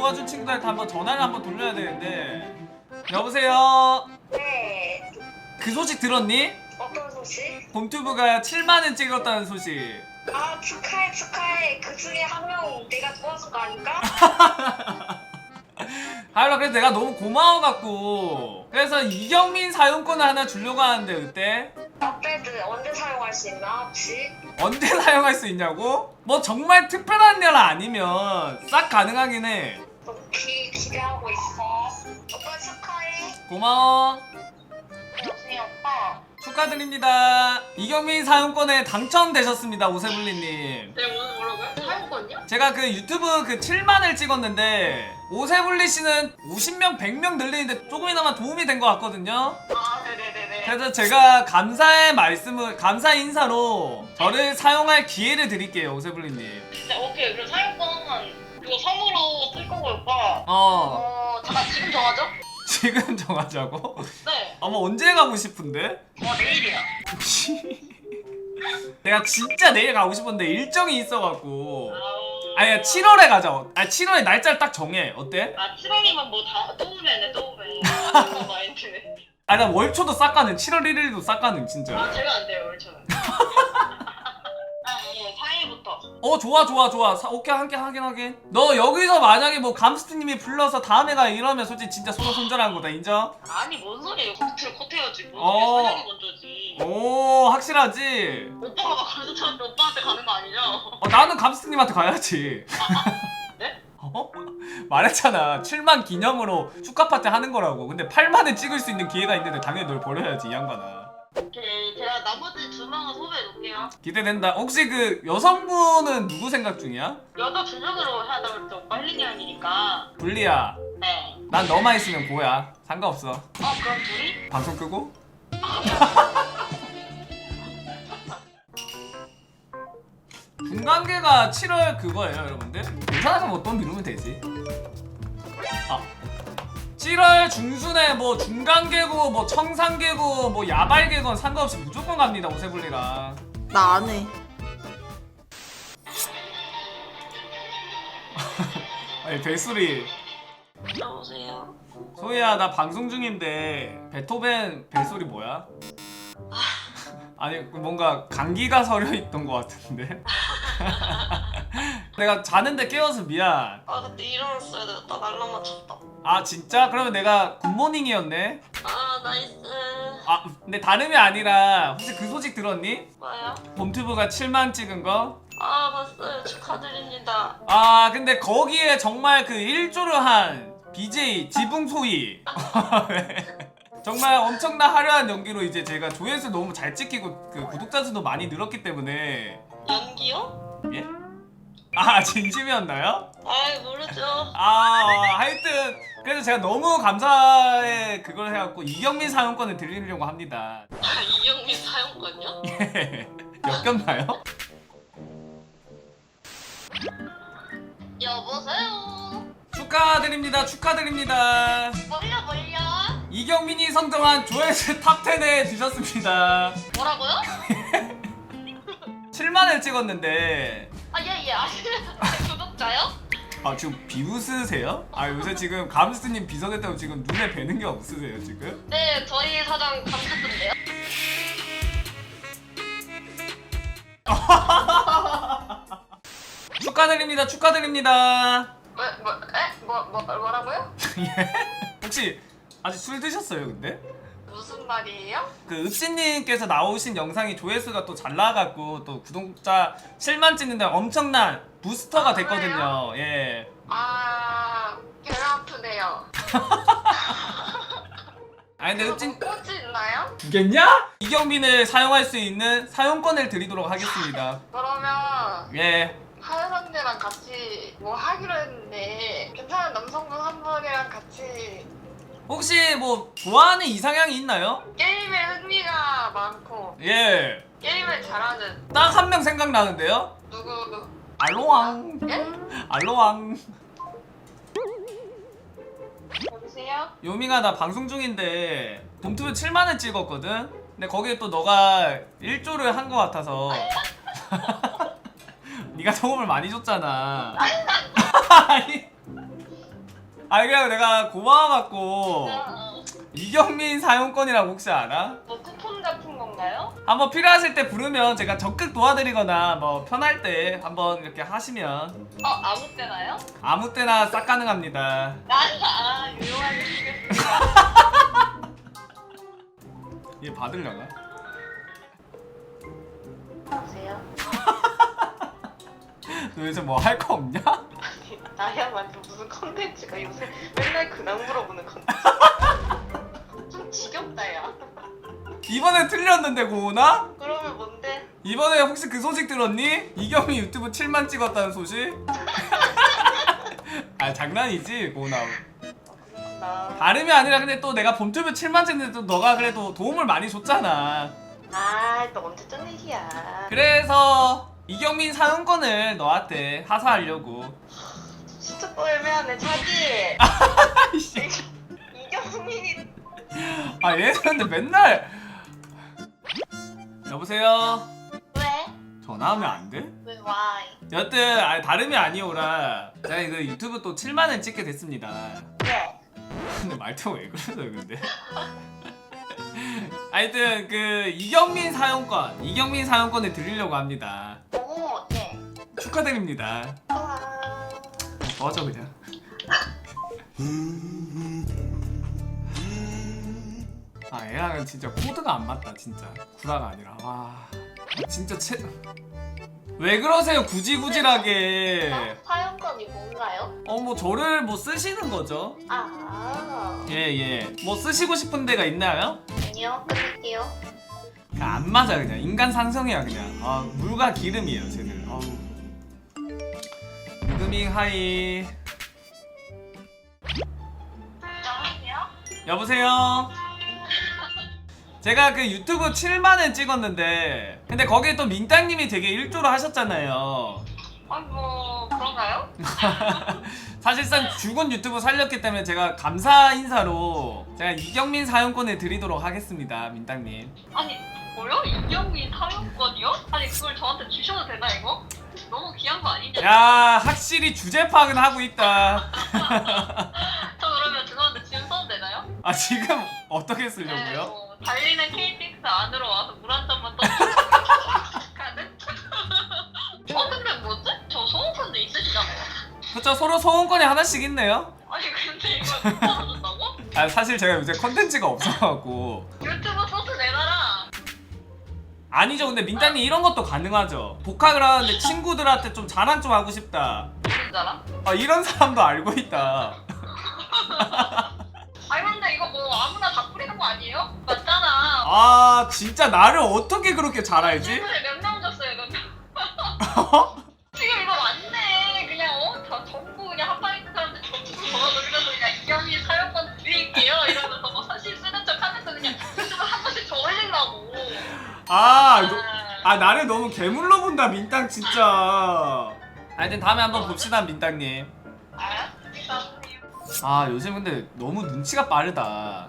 도와준 친구들한테 한번 전화를 한번 돌려야 되는데 여보세요 네. 그 소식 들었니? 어떤 소식? 봄튜브가 7만원 찍었다는 소식 아 축하해 축하해. 그 중에 한 명 내가 도와준 거 아닐까? 하여라 그래서 내가 너무 고마워갖고 그래서 이경민 사용권을 하나 주려고 하는데 그때 납배드 언제 사용할 수 있나 혹시? 언제 사용할 수 있냐고? 뭐 정말 특별한 일 아니면 싹 가능하긴 해 너 기, 기대하고 있어. 오빠 축하해. 고마워 여보세요 오빠. 축하드립니다 이경민 사용권에 당첨되셨습니다 오세블리님 내가 오늘 뭐라고요? 사용권이요? 제가 그 유튜브 그 7만을 찍었는데 오세블리 씨는 50명 100명 늘리는데 조금이나마 도움이 된 것 같거든요 아 네네네네. 그래서 제가 감사의 말씀을 감사 인사로 저를 사용할 기회를 드릴게요 오세블리님 네, 오케이 그럼 사용권 어 어 잠깐 지금 정하죠? 지금 정하자고? 네. 어머 언제 가고 싶은데? 어 내일이야. 내가 진짜 내일 가고 싶은데 일정이 있어갖고 아우. 아니 7월에 가자 아 7월에 날짜를 딱 정해 어때? 아 7월이면 뭐 다또 오면네 또 오면. 아난 월초도 싹 가능 7월 1일도 싹 가능 진짜 아 제가 안 돼요 월초는. 아예 4일부터. 어 좋아 좋아 좋아 사, 오케이 한개 하긴 하긴 너 여기서 만약에 뭐 감스트님이 불러서 다음에 가 이러면 솔직히 진짜 서로 손절한 거다 인정? 아니 뭔 소리예요? 코트를 코트해야지. 뭐 어. 어. 사냥이 먼저지. 오 확실하지? 오빠가 막 저한테 오빠한테 가는 거 아니죠? 어 나는 감스트님한테 가야지 네? 어? 말했잖아 7만 기념으로 축하 파티 하는 거라고 근데 8만에 찍을 수 있는 기회가 있는데 당연히 널 버려야지 이 양반아 오케이 제가 나머지 놓을게요. 기대된다 혹시 그 여성분은 누구 생각 중이야? 여자 두 명으로 하다 보니까 오빠 힐링이 아니니까. 불리야 네. 난 너만 있으면 고야 상관없어 어 그럼 둘이? 방송 끄고? 분관계가 7월 그거예요 여러분들 괜찮으면 뭐또 미루면 되지 아 7월 중순에 뭐 중간계고 뭐 청산계고 뭐 야발계건 상관없이 무조건 갑니다 오세블리랑 나 안 해. 아니 벨소리 여보세요. 소희야 나 방송 중인데 베토벤 벨소리 뭐야? 아니 뭔가 감기가 서려 있던 것 같은데 내가 자는데 깨워서 미안 아 그때 일어났어야 되겠다. 알람 맞췄다. 아 진짜? 그러면 내가 굿모닝이었네 아 나이스. 아 근데 다름이 아니라 혹시 그 소식 들었니? 뭐야? 봄튜브가 7만 찍은 거? 아 봤어요. 축하드립니다. 아 근데 거기에 정말 그 일조를 한 BJ 지붕소희 정말 엄청난 화려한 연기로 이제 제가 조회수 너무 잘 찍히고 그 구독자 수도 많이 늘었기 때문에 연기요? 예? 아 진심이었나요? 아 모르죠. 아 어, 하여튼 그래서 제가 너무 감사해 그걸 해갖고 이경민 사용권을 드리려고 합니다 아 이영민 사용권요? 예 역겹나요? 여보세요. 축하드립니다 축하드립니다 뭘요 뭘요? 이경민이 선정한 조회수 탑10에 드셨습니다 뭐라고요? 7만을 찍었는데 아 예예 아시는 구독자요? 아 지금 비웃으세요? 아 요새 지금 감스님 비서됐다고 지금 눈에 뵈는 게 없으세요 지금? 네 저희 사장 감사던데요. 축하드립니다 축하드립니다 뭐 뭐 에? 뭐, 뭐 뭐라고요? 예? 혹시 아직 술 드셨어요 근데? 말이에요? 그 읍지님께서 나오신 영상이 조회수가 또 잘 나와갖고 또 구독자 7만 찍는데 엄청난 부스터가 아, 됐거든요 예 아 배가 아프네요. 아니 근데 읍진 꽃이 있나요? 주겠냐? 이경민을 사용할 수 있는 사용권을 드리도록 하겠습니다 그러면 예 하연 언니랑 같이 뭐 하기로 했는데 괜찮은 남성분 한 분이랑 같이 혹시 뭐 좋아하는 이상향이 있나요? 게임에 흥미가 많고 예. 게임을 잘하는 딱 한 명 생각나는데요? 누구 알로왕. 예? 알로왕. 여보세요? 요밍아 나 방송 중인데 봄투브 7만 원 찍었거든? 근데 거기에 또 너가 1조를 한것 같아서 네가 도움을 많이 줬잖아 아니 아 그냥 내가 고마워갖고 어, 이경민 사용권이라고 혹시 알아? 뭐 쿠폰 같은 건가요? 한번 필요하실 때 부르면 제가 적극 도와드리거나 뭐 편할 때 한번 이렇게 하시면 어 아무 때나요? 아무 때나 싹 가능합니다. 아 유용하게 쓰겠습니다. 얘 받으려나? 보세요. 너 요새 뭐 할 거 없냐? 나야말로 무슨 컨텐츠가 요새 맨날 근황 물어보는 컨텐츠. 좀 지겹다 야. 이번에 틀렸는데 고은아? 그러면 뭔데? 이번에 혹시 그 소식 들었니? 이경민 유튜브 7만 찍었다는 소식? 아 장난이지 고은아 나. 다름이 아니라 근데 또 내가 봄튜브 7만 찍는데 또 너가 그래도 도움을 많이 줬잖아 아또 언제 쩐 얘기야. 그래서 이경민 사용권을 너한테 하사하려고 진짜 또 애매하네 자기. 아이씨 이경민이 아 근데 맨날 여보세요 왜? 전화하면 안 돼? 왜 why? 여튼 아 다름이 아니오라 제가 이거 유튜브 또 7만을 찍게 됐습니다 왜? 근데 말투가 왜 그러세요 근데 하여튼 그 이경민 사용권 이경민 사용권을 드리려고 합니다 오 네. 축하드립니다 와. 꺼져 그냥. 아 얘랑은 진짜 코드가 안 맞다 진짜. 구라가 아니라. 와. 진짜 채... 왜 그러세요 구지구질하게? 사연권이 뭔가요? 어 뭐 저를 뭐 쓰시는 거죠? 아. 예예. 뭐 쓰시고 싶은 데가 있나요? 아니요 끊을게요. 그냥 안 맞아 그냥. 인간 상성이야 그냥. 아 물과 기름이에요 쟤들 무드밍 하이 여보세요? 여보세요 제가 그 유튜브 7만을 찍었는데 근데 거기에 또 민땅님이 되게 일조를 하셨잖아요 아뭐 그런가요? 사실상 죽은 유튜브 살렸기 때문에 제가 감사 인사로 제가 이경민 사용권을 드리도록 하겠습니다 민땅님 아니 뭐요? 이경민 사용권이요? 아니 그걸 저한테 주셔도 되나 이거? 너무 귀한 거 아니냐? 야 확실히 주제 파악은 하고 있다 저 그러면 죄송한데 지금 써도 되나요? 아 지금 어떻게 네, 쓰려고요? 뭐 달리는 KTX 안으로 와서 물 한 잔만 떠. 그쵸 서로 소원권이 하나씩 있네요 아니 근데 못 받아준다고? 아 사실 제가 요새 컨텐츠가 없어갖고 유튜브 소스 내놔라. 아니죠 근데 민땅님 이런 것도 가능하죠 복학을 하는데 친구들한테 좀 자랑 좀 하고 싶다 무슨 자랑? 아 이런 사람도 알고 있다 아니 근데 이거 뭐 아무나 다 뿌리는 거 아니에요? 맞잖아. 아 진짜 나를 어떻게 그렇게 잘 알지? 몇명 줬어요 몇 명? 아, 너, 아 나를 너무 괴물로 본다 민땅 진짜. 하여튼 다음에 한번 봅시다 민땅님. 알았습니다. 아 요즘 근데 너무 눈치가 빠르다